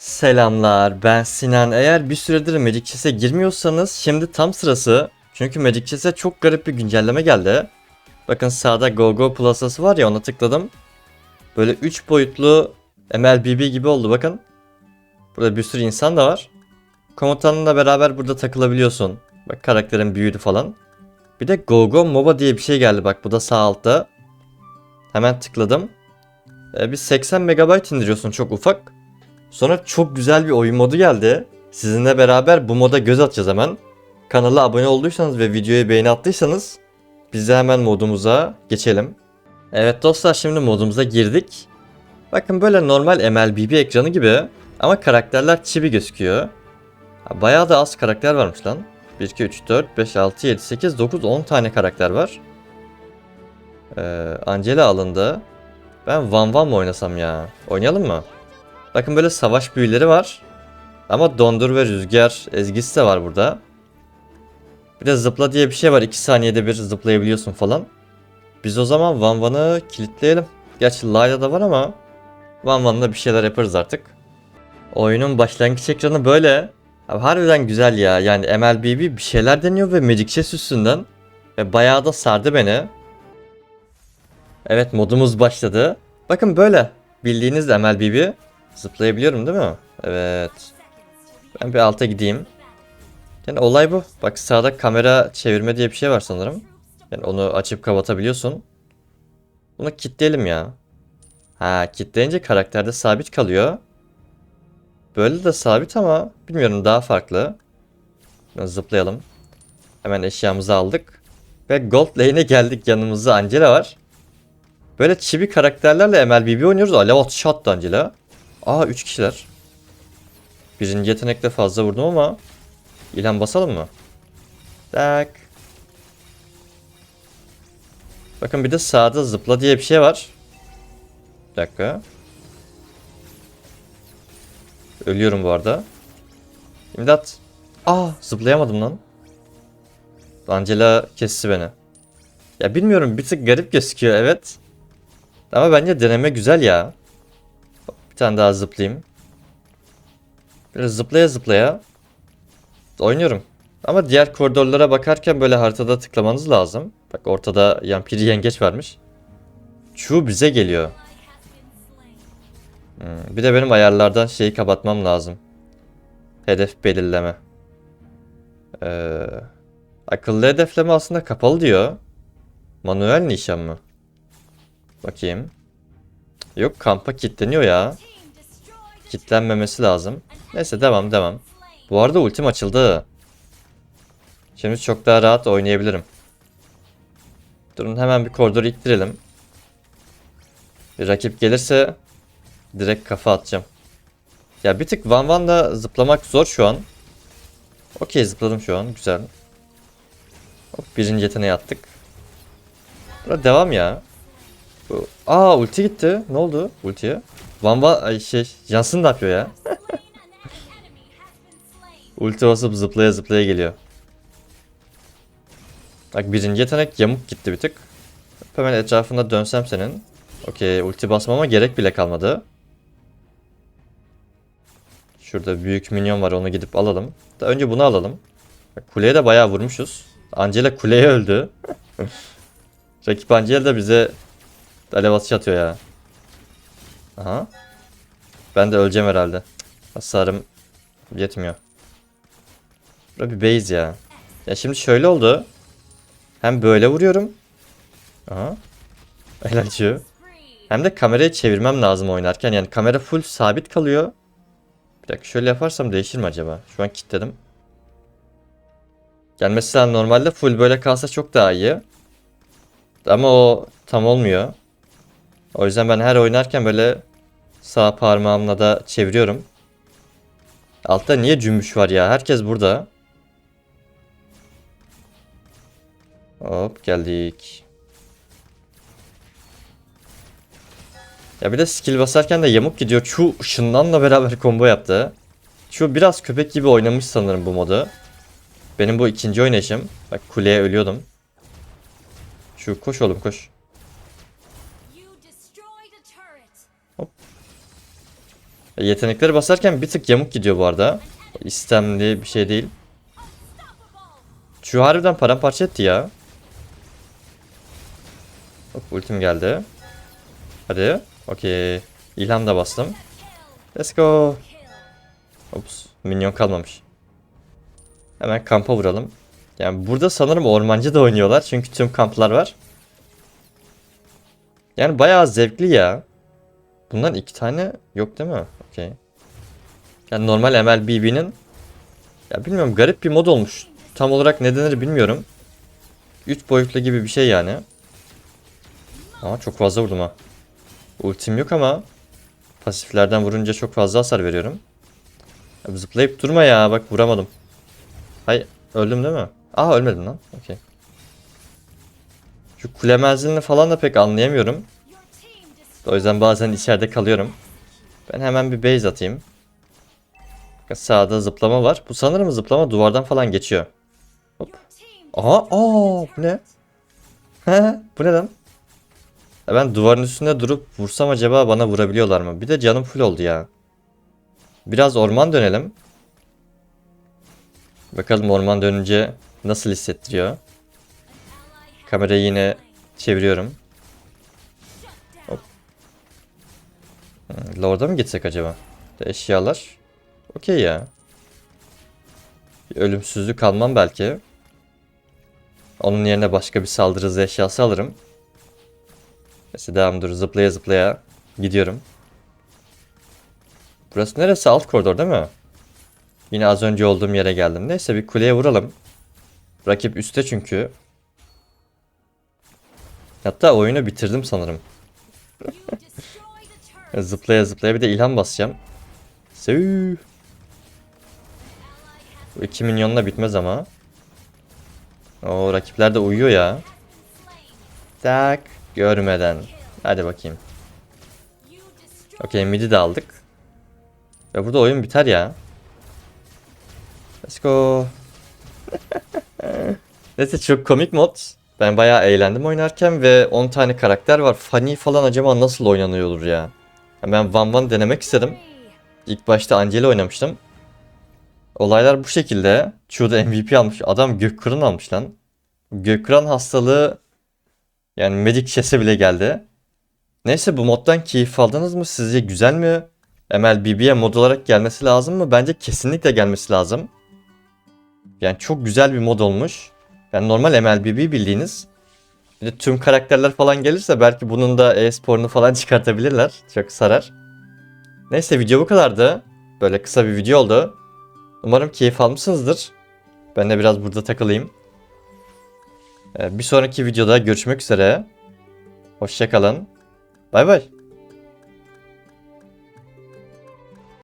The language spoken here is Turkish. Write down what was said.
Selamlar ben Sinan. Eğer bir süredir Magic Chess'e girmiyorsanız şimdi tam sırası. Çünkü Magic Chess'e çok garip bir güncelleme geldi. Bakın sağda Go Go Plus'ası var ya ona tıkladım. Böyle 3 boyutlu MLBB gibi oldu bakın. Burada bir sürü insan da var. Komutanınla beraber burada takılabiliyorsun. Bak karakterin büyüdü falan. Bir de Go Go MOBA diye bir şey geldi bak bu da sağ altta. Hemen tıkladım. Ee, bir 80 MB indiriyorsun çok ufak. Sonra çok güzel bir oyun modu geldi. Sizinle beraber bu moda göz atacağız hemen. Kanala abone olduysanız ve videoya beğeni attıysanız biz de hemen modumuza geçelim. Evet dostlar şimdi modumuza girdik. Bakın böyle normal MLBB ekranı gibi ama karakterler çibi gözüküyor. Bayağı da az karakter varmış lan. 1, 2, 3, 4, 5, 6, 7, 8, 9, 10 tane karakter var. Ee, Angela alındı. Ben Van Van mı oynasam ya? Oynayalım mı? Bakın böyle savaş büyüleri var. Ama dondur ve rüzgar ezgisi de var burada. Bir de zıpla diye bir şey var. 2 saniyede bir zıplayabiliyorsun falan. Biz o zaman Van Van'ı kilitleyelim. Gerçi Layla da var ama Van Van'la bir şeyler yaparız artık. Oyunun başlangıç ekranı böyle. Abi harbiden güzel ya. Yani MLBB bir şeyler deniyor ve Magic Chess üstünden. Ve bayağı da sardı beni. Evet modumuz başladı. Bakın böyle. Bildiğiniz MLBB. Zıplayabiliyorum değil mi? Evet. Ben bir alta gideyim. Yani olay bu. Bak sağda kamera çevirme diye bir şey var sanırım. Yani onu açıp kapatabiliyorsun. Bunu kilitleyelim ya. Ha kilitleyince karakterde sabit kalıyor. Böyle de sabit ama bilmiyorum daha farklı. Zıplayalım. Hemen eşyamızı aldık. Ve Gold Lane'e geldik yanımızda Angela var. Böyle çivi karakterlerle MLBB oynuyoruz. Alev atışı attı Angela. Aa 3 kişiler. Birinci yetenekle fazla vurdum ama İlhan basalım mı? Tak. Bakın bir de sağda zıpla diye bir şey var. Bir dakika. Ölüyorum bu arada. İmdat. Aa zıplayamadım lan. Angela kesti beni. Ya bilmiyorum bir tık garip gözüküyor evet. Ama bence deneme güzel ya. Tane daha zıplayayım. Biraz zıplaya zıplaya oynuyorum. Ama diğer koridorlara bakarken böyle haritada tıklamanız lazım. Bak ortada yampiri yengeç varmış. Şu bize geliyor. Hmm, bir de benim ayarlardan şeyi kapatmam lazım. Hedef belirleme. Ee, akıllı hedefleme aslında kapalı diyor. Manuel nişan mı? Bakayım. Yok kampa kilitleniyor ya. Kilitlenmemesi lazım. Neyse devam devam. Bu arada ultim açıldı. Şimdi çok daha rahat oynayabilirim. Durun hemen bir koridoru ittirelim. Bir rakip gelirse direkt kafa atacağım. Ya bir tık Van Van'la zıplamak zor şu an. Okey zıpladım şu an. Güzel. Hop birinci yeteneği attık. Burada devam ya. Aa ulti gitti. Ne oldu ultiye? Ay şey Johnson ne yapıyor ya? Ulti basıp zıplaya zıplaya geliyor. Bak birinci yetenek yamuk gitti bir tık. Hemen etrafında dönsem senin. Okey ulti basmama gerek bile kalmadı. Şurada büyük minyon var onu gidip alalım. Da önce bunu alalım. Kuleye de bayağı vurmuşuz. Angela kuleye öldü. Rakip Angela da bize alev atışı atıyor ya. Aha. Ben de öleceğim herhalde. Hasarım yetmiyor. Burada bir base ya. Ya şimdi şöyle oldu. Hem böyle vuruyorum. Aha. El açıyor. Hem de kamerayı çevirmem lazım oynarken. Yani kamera full sabit kalıyor. Bir dakika şöyle yaparsam değişir mi acaba? Şu an kilitledim. Yani mesela normalde full böyle kalsa çok daha iyi. Ama o tam olmuyor. O yüzden ben her oynarken böyle sağ parmağımla da çeviriyorum. Altta niye cümbüş var ya? Herkes burada. Hop geldik. Ya bir de skill basarken de yamuk gidiyor. Chu ışınlanla beraber combo yaptı. Chu biraz köpek gibi oynamış sanırım bu modu. Benim bu ikinci oynayışım. Bak kuleye ölüyordum. Şu koş oğlum koş. Yetenekleri basarken bir tık yamuk gidiyor bu arada. İstemli bir şey değil. Şu harbiden paramparça etti ya. Hop ultim geldi. Hadi. Okey. İlham da bastım. Let's go. Ops. Minyon kalmamış. Hemen kampa vuralım. Yani burada sanırım ormancı da oynuyorlar. Çünkü tüm kamplar var. Yani bayağı zevkli ya. Bundan iki tane yok değil mi? Okey. Yani normal MLBB'nin ya bilmiyorum garip bir mod olmuş. Tam olarak ne denir bilmiyorum. 3 boyutlu gibi bir şey yani. Ama çok fazla vurdum ha. Ultim yok ama pasiflerden vurunca çok fazla hasar veriyorum. Ya zıplayıp durma ya bak vuramadım. Hay öldüm değil mi? Aa ölmedim lan. Okey. Şu kule menzilini falan da pek anlayamıyorum. O yüzden bazen içeride kalıyorum. Ben hemen bir base atayım. Sağda zıplama var. Bu sanırım zıplama duvardan falan geçiyor. Hop. Aha, aa bu ne? bu ne lan? Ben duvarın üstünde durup vursam acaba bana vurabiliyorlar mı? Bir de canım full oldu ya. Biraz orman dönelim. Bakalım orman dönünce nasıl hissettiriyor. Kamerayı yine çeviriyorum. Lord'a mı gitsek acaba? Eşyalar. Okey ya. Bir ölümsüzlük almam belki. Onun yerine başka bir saldırı hızı eşyası alırım. Neyse devam dur zıplaya zıplaya gidiyorum. Burası neresi? Alt koridor değil mi? Yine az önce olduğum yere geldim. Neyse bir kuleye vuralım. Rakip üstte çünkü. Hatta oyunu bitirdim sanırım. zıplaya zıplaya bir de ilham basacağım. Sığ. Bu 2 milyonla bitmez ama. O rakipler de uyuyor ya. Tak görmeden. Hadi bakayım. Okey midi de aldık. Ve burada oyun biter ya. Let's go. Neyse çok komik mod. Ben bayağı eğlendim oynarken ve 10 tane karakter var. Funny falan acaba nasıl oynanıyordur ya. Ben Van Van denemek istedim. İlk başta Angela oynamıştım. Olaylar bu şekilde. Chu da MVP almış. Adam Gökkıran almış lan. Gökkıran hastalığı yani Magic Chess'e bile geldi. Neyse bu moddan keyif aldınız mı? Sizce güzel mi? MLBB'ye mod olarak gelmesi lazım mı? Bence kesinlikle gelmesi lazım. Yani çok güzel bir mod olmuş. Yani normal MLBB bildiğiniz. Bir de tüm karakterler falan gelirse belki bunun da e-sporunu falan çıkartabilirler. Çok sarar. Neyse video bu kadardı. Böyle kısa bir video oldu. Umarım keyif almışsınızdır. Ben de biraz burada takılayım. Ee, Bir sonraki videoda görüşmek üzere. Hoşçakalın. Bay bay.